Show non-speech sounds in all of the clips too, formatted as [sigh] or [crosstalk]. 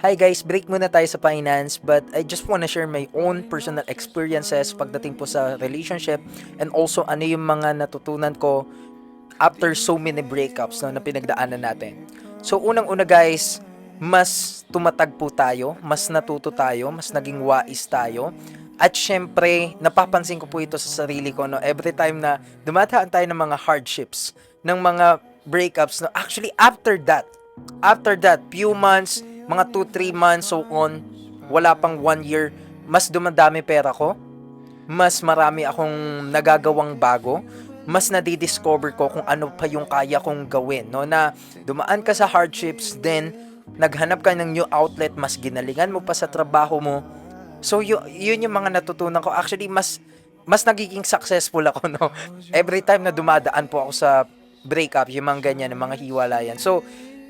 Hi guys, break muna tayo sa finance but I just wanna share my own personal experiences pagdating po sa relationship and also ano yung mga natutunan ko after so many breakups no, na pinagdaanan natin. So unang-una guys, mas tumatag po tayo, mas natuto tayo, mas naging wais tayo. At syempre, napapansin ko po ito sa sarili ko no, every time na dumadaan tayo ng mga hardships, ng mga breakups no, actually after that, after that, few months, mga 2-3 months, so on, wala pang 1 year, mas dumadami pera ko, mas marami akong nagagawang bago, mas nadidiscover ko kung ano pa yung kaya kong gawin, no? Na dumaan ka sa hardships, then naghanap ka ng new outlet, mas ginalingan mo pa sa trabaho mo. So, yun, yun yung mga natutunan ko. Actually, mas mas nagiging successful ako, no? Every time na dumadaan po ako sa breakup, yung mga ganyan, yung mga hiwalayan. So,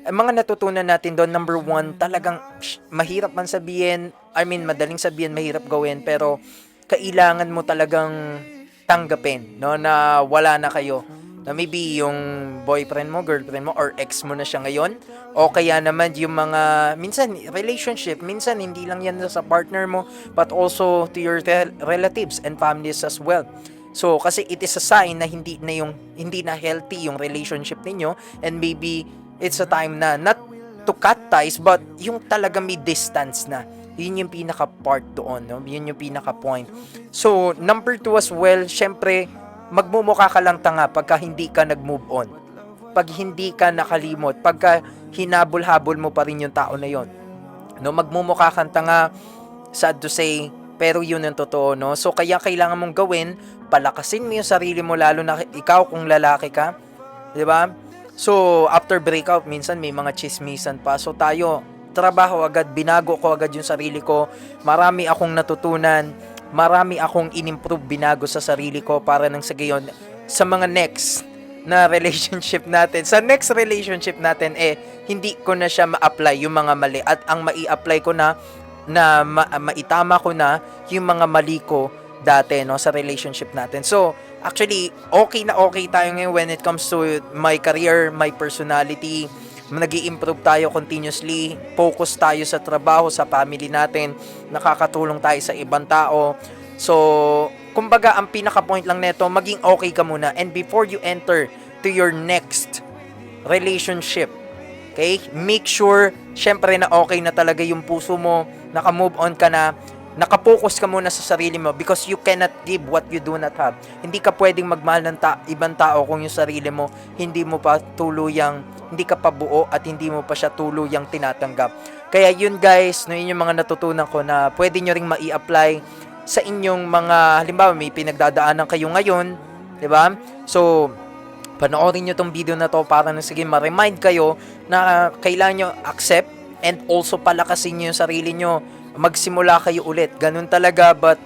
mga natutunan natin doon, number one, talagang sh- mahirap man sabihin, I mean, madaling sabihin, mahirap gawin, pero kailangan mo talagang tanggapin, no, na wala na kayo. Na maybe yung boyfriend mo, girlfriend mo, or ex mo na siya ngayon, o kaya naman yung mga, minsan, relationship, minsan, hindi lang yan sa partner mo, but also to your rel- relatives and families as well. So, kasi it is a sign na hindi na yung hindi na healthy yung relationship ninyo and maybe it's a time na not to cut ties but yung talaga may distance na. Yun yung pinaka part doon, no? Yun yung pinaka point. So, number two as well, syempre, magmumukha ka lang tanga pagka hindi ka nag-move on. Pag hindi ka nakalimot, pagka hinabol-habol mo pa rin yung tao na yon. No, magmumukha kang tanga, sad to say, pero yun ang totoo, no? So, kaya kailangan mong gawin, palakasin mo yung sarili mo, lalo na ikaw kung lalaki ka. 'Di ba? So, after breakout, minsan may mga chismisan pa. So, tayo, trabaho agad, binago ko agad yung sarili ko. Marami akong natutunan, marami akong inimprove, binago sa sarili ko para nang sa gayon, sa mga next na [laughs] relationship natin. Sa next relationship natin, eh, hindi ko na siya ma-apply yung mga mali. At ang mai-apply ko na, na ma- maitama ko na yung mga mali ko dati no sa relationship natin. So, actually, okay na okay tayo ngayon when it comes to my career, my personality. nag improve tayo continuously. Focus tayo sa trabaho, sa family natin. Nakakatulong tayo sa ibang tao. So, kumbaga, ang pinaka-point lang nito, maging okay ka muna. And before you enter to your next relationship, Okay? Make sure, syempre na okay na talaga yung puso mo, naka-move on ka na, nakapokus ka muna sa sarili mo because you cannot give what you do not have. Hindi ka pwedeng magmahal ng ta- ibang tao kung yung sarili mo hindi mo pa tuluyang, hindi ka pa buo at hindi mo pa siya tuluyang tinatanggap. Kaya yun guys, no, yun yung mga natutunan ko na pwede nyo ring mai-apply sa inyong mga, halimbawa may pinagdadaanan kayo ngayon, di ba? So, panoorin nyo tong video na to para na sige ma-remind kayo na kailangan nyo accept and also palakasin nyo yung sarili nyo. Magsimula kayo ulit. Ganun talaga but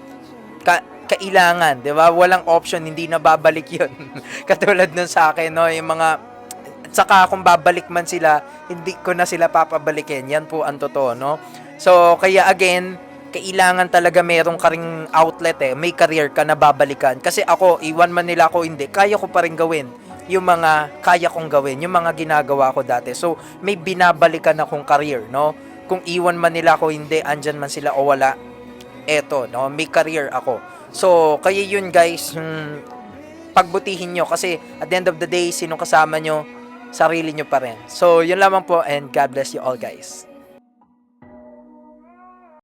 ka- kailangan, 'di ba? Walang option, hindi na babalik 'yon. [laughs] Katulad nun sa akin, no, yung mga saka kung babalik man sila, hindi ko na sila papabalikin. Yan po ang totoo, no? So, kaya again, kailangan talaga merong ka ring outlet eh. May career ka na babalikan. Kasi ako, iwan man nila ako hindi, kaya ko pa rin gawin yung mga kaya kong gawin, yung mga ginagawa ko dati. So, may binabalikan akong career, no? Kung iwan man nila ako hindi, andyan man sila o wala, eto, no? May career ako. So, kaya yun guys, yung pagbutihin nyo kasi at the end of the day, sino kasama nyo, sarili nyo pa rin. So, yun lamang po and God bless you all guys.